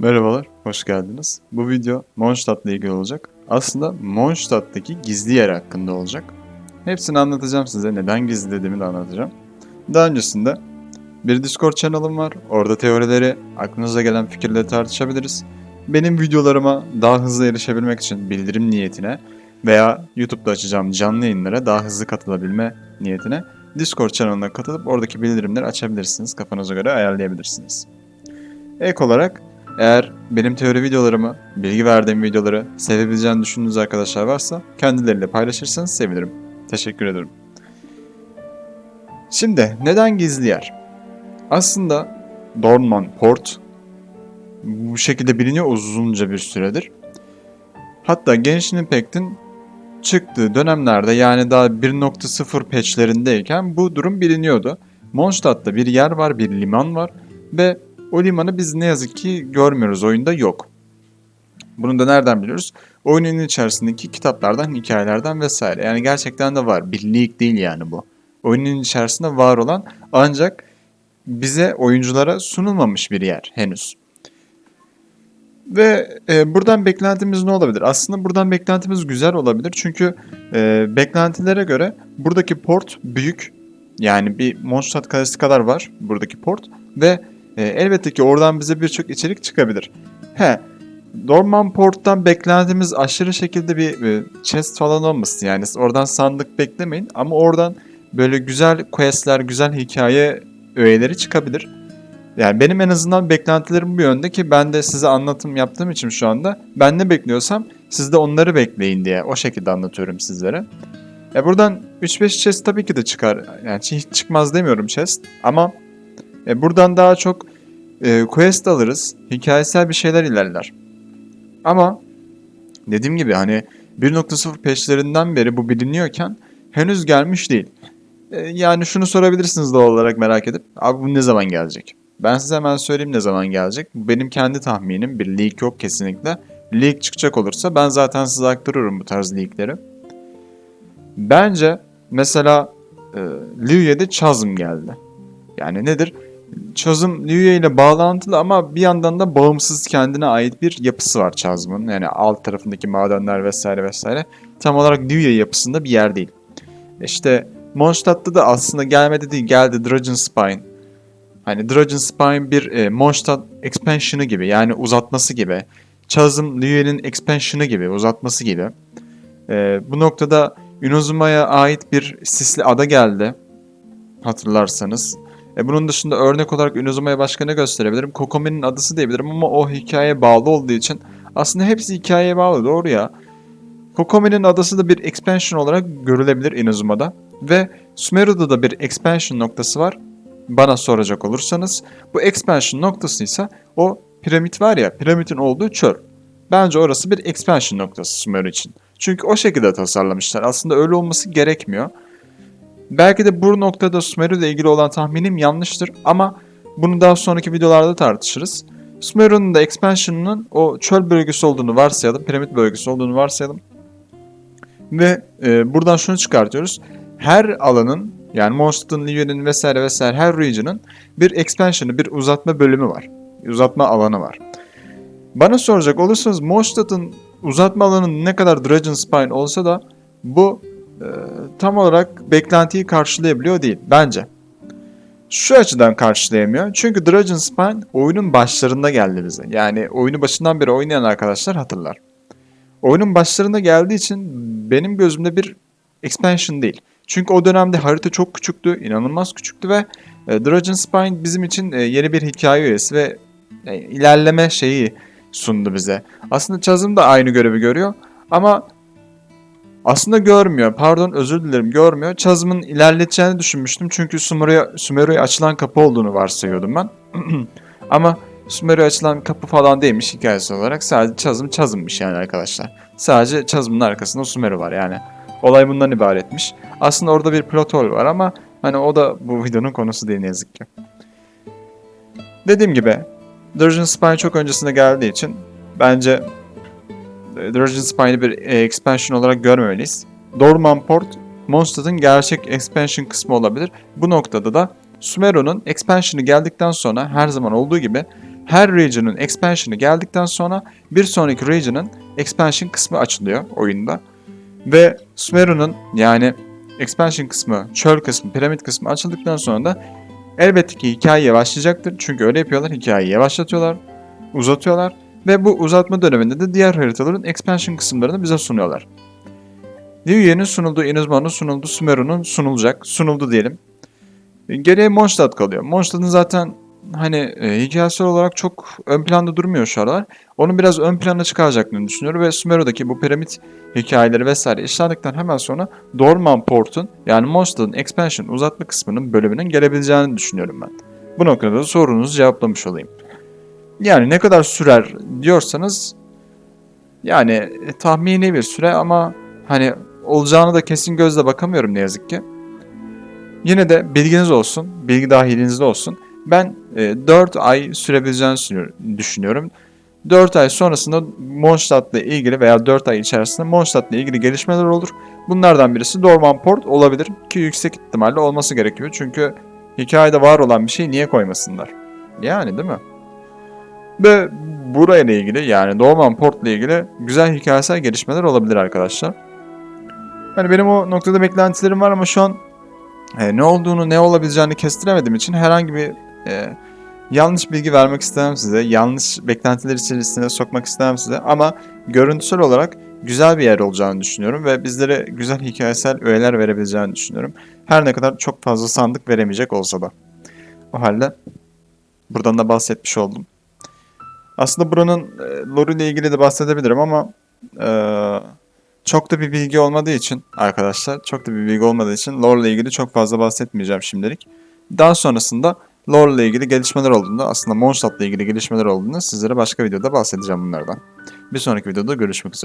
Merhabalar, hoş geldiniz. Bu video Mondstadt'la ilgili olacak. Aslında Mondstadt'taki gizli yer hakkında olacak. Hepsini anlatacağım size. Neden gizli dediğimi de anlatacağım. Daha öncesinde bir Discord kanalım var. Orada teorileri, aklınıza gelen fikirleri tartışabiliriz. Benim videolarıma daha hızlı erişebilmek için bildirim niyetine veya YouTube'da açacağım canlı yayınlara daha hızlı katılabilme niyetine Discord kanalına katılıp oradaki bildirimleri açabilirsiniz. Kafanıza göre ayarlayabilirsiniz. Ek olarak eğer benim teori videolarımı, bilgi verdiğim videoları sevebileceğini düşündüğünüz arkadaşlar varsa kendileriyle paylaşırsanız sevinirim. Teşekkür ederim. Şimdi neden gizli yer? Aslında Dornman Port bu şekilde biliniyor uzunca bir süredir. Hatta Genshin Impact'in çıktığı dönemlerde yani daha 1.0 patchlerindeyken bu durum biliniyordu. Mondstadt'ta bir yer var, bir liman var ve o limanı biz ne yazık ki görmüyoruz. Oyunda yok. Bunu da nereden biliyoruz? Oyunun içerisindeki kitaplardan, hikayelerden vesaire. Yani gerçekten de var. Bir değil yani bu. Oyunun içerisinde var olan ancak bize oyunculara sunulmamış bir yer henüz. Ve e, buradan beklentimiz ne olabilir? Aslında buradan beklentimiz güzel olabilir. Çünkü e, beklentilere göre buradaki port büyük. Yani bir Mondstadt kalesi kadar var buradaki port. Ve e, elbette ki oradan bize birçok içerik çıkabilir. He, Dorman Port'tan beklentimiz aşırı şekilde bir e, chest falan olmasın. Yani oradan sandık beklemeyin ama oradan böyle güzel questler, güzel hikaye öğeleri çıkabilir. Yani benim en azından beklentilerim bu yönde ki ben de size anlatım yaptığım için şu anda ben ne bekliyorsam siz de onları bekleyin diye o şekilde anlatıyorum sizlere. Ya buradan 3-5 chest tabii ki de çıkar. Yani hiç çıkmaz demiyorum chest ama e, buradan daha çok e, quest alırız. Hikayesel bir şeyler ilerler. Ama dediğim gibi hani 1.0 patchlerinden beri bu biliniyorken henüz gelmiş değil. E, yani şunu sorabilirsiniz doğal olarak merak edip. Abi bu ne zaman gelecek? Ben size hemen söyleyeyim ne zaman gelecek. Benim kendi tahminim. Bir leak yok kesinlikle. Leak çıkacak olursa ben zaten size aktarıyorum bu tarz leakleri. Bence mesela e, Liuye'de Chasm geldi. Yani nedir? Chasm Liuye ile bağlantılı ama bir yandan da bağımsız kendine ait bir yapısı var Chasm'ın. Yani alt tarafındaki madenler vesaire vesaire. Tam olarak Liuye yapısında bir yer değil. İşte Mondstadt'ta da aslında gelmedi değil geldi Dragon Spine. Hani Dragon Spine bir e, Mondstadt expansion'ı gibi yani uzatması gibi. Chasm Liuye'nin expansion'ı gibi uzatması gibi. E, bu noktada Inazuma'ya ait bir sisli ada geldi. Hatırlarsanız. E bunun dışında örnek olarak Inazuma'ya başka ne gösterebilirim? Kokomi'nin adası diyebilirim ama o hikayeye bağlı olduğu için aslında hepsi hikayeye bağlı doğru ya. Kokomi'nin adası da bir expansion olarak görülebilir Inazuma'da. Ve Sumeru'da da bir expansion noktası var. Bana soracak olursanız. Bu expansion noktası ise o piramit var ya piramidin olduğu çöl. Bence orası bir expansion noktası Sumeru için. Çünkü o şekilde tasarlamışlar. Aslında öyle olması gerekmiyor. Belki de bu noktada Sumeru ile ilgili olan tahminim yanlıştır ama bunu daha sonraki videolarda tartışırız. Sumeru'nun da expansion'ının o çöl bölgesi olduğunu varsayalım, piramit bölgesi olduğunu varsayalım. Ve e, buradan şunu çıkartıyoruz. Her alanın yani Mondstadt'ın, Liuye'nin vesaire vesaire her region'ın bir expansion'ı, bir uzatma bölümü var. Uzatma alanı var. Bana soracak olursanız Mondstadt'ın uzatma alanı ne kadar Dragon Spine olsa da bu tam olarak beklentiyi karşılayabiliyor değil bence. Şu açıdan karşılayamıyor. Çünkü Dragon Spine oyunun başlarında geldi bize. Yani oyunu başından beri oynayan arkadaşlar hatırlar. Oyunun başlarında geldiği için benim gözümde bir expansion değil. Çünkü o dönemde harita çok küçüktü, inanılmaz küçüktü ve e, Dragon Spine bizim için e, yeni bir hikaye üyesi ve e, ilerleme şeyi sundu bize. Aslında Chasm da aynı görevi görüyor ama aslında görmüyor. Pardon özür dilerim görmüyor. Chasm'ın ilerleteceğini düşünmüştüm. Çünkü Sumeru'ya Sumeru'ya açılan kapı olduğunu varsayıyordum ben. ama Sumeru'ya açılan kapı falan değilmiş hikayesi olarak. Sadece Chasm Chasm'mış yani arkadaşlar. Sadece Chasm'ın arkasında Sumeru var yani. Olay bundan ibaretmiş. Aslında orada bir plot hole var ama hani o da bu videonun konusu değil ne yazık ki. Dediğim gibi Dragon Spine çok öncesinde geldiği için bence e, Dragon Spine'i bir e, expansion olarak görmemeliyiz. Dorman Port, Mondstadt'ın gerçek expansion kısmı olabilir. Bu noktada da Sumeru'nun expansion'ı geldikten sonra her zaman olduğu gibi her region'ın expansion'ı geldikten sonra bir sonraki region'ın expansion kısmı açılıyor oyunda. Ve Sumeru'nun yani expansion kısmı, çöl kısmı, piramit kısmı açıldıktan sonra da elbette ki hikaye yavaşlayacaktır. Çünkü öyle yapıyorlar. Hikayeyi yavaşlatıyorlar, uzatıyorlar ve bu uzatma döneminde de diğer haritaların expansion kısımlarını bize sunuyorlar. Liuye'nin sunulduğu, Inazuma'nın sunulduğu, Sumeru'nun sunulacak. Sunuldu diyelim. Geriye Mondstadt kalıyor. Mondstadt'ın zaten hani e, hikayesel olarak çok ön planda durmuyor şu aralar. Onu biraz ön plana çıkaracaklarını düşünüyorum ve Sumeru'daki bu piramit hikayeleri vesaire işlendikten hemen sonra Dorman Port'un yani Mondstadt'ın expansion uzatma kısmının bölümünün gelebileceğini düşünüyorum ben. Bu noktada da sorunuzu cevaplamış olayım. Yani ne kadar sürer diyorsanız yani e, tahmini bir süre ama hani olacağını da kesin gözle bakamıyorum ne yazık ki. Yine de bilginiz olsun, bilgi dahilinizde olsun. Ben e, 4 ay sürebileceğini düşünüyor- düşünüyorum. 4 ay sonrasında Mondstadt'la ilgili veya 4 ay içerisinde Mondstadt'la ilgili gelişmeler olur. Bunlardan birisi Dorman Port olabilir ki yüksek ihtimalle olması gerekiyor. Çünkü hikayede var olan bir şey niye koymasınlar? Yani değil mi? Ve burayla ilgili yani Dorman Port'la ilgili güzel hikayesel gelişmeler olabilir arkadaşlar. Hani benim o noktada beklentilerim var ama şu an e, ne olduğunu ne olabileceğini kestiremediğim için herhangi bir e, yanlış bilgi vermek istemem size. Yanlış beklentiler içerisine sokmak istemem size. Ama görüntüsel olarak güzel bir yer olacağını düşünüyorum ve bizlere güzel hikayesel öğeler verebileceğini düşünüyorum. Her ne kadar çok fazla sandık veremeyecek olsa da. O halde buradan da bahsetmiş oldum. Aslında buranın e, lore ile ilgili de bahsedebilirim ama e, çok da bir bilgi olmadığı için arkadaşlar, çok da bir bilgi olmadığı için lore ilgili çok fazla bahsetmeyeceğim şimdilik. Daha sonrasında lore ilgili gelişmeler olduğunda, aslında Mondstadt ilgili gelişmeler olduğunda sizlere başka videoda bahsedeceğim bunlardan. Bir sonraki videoda görüşmek üzere.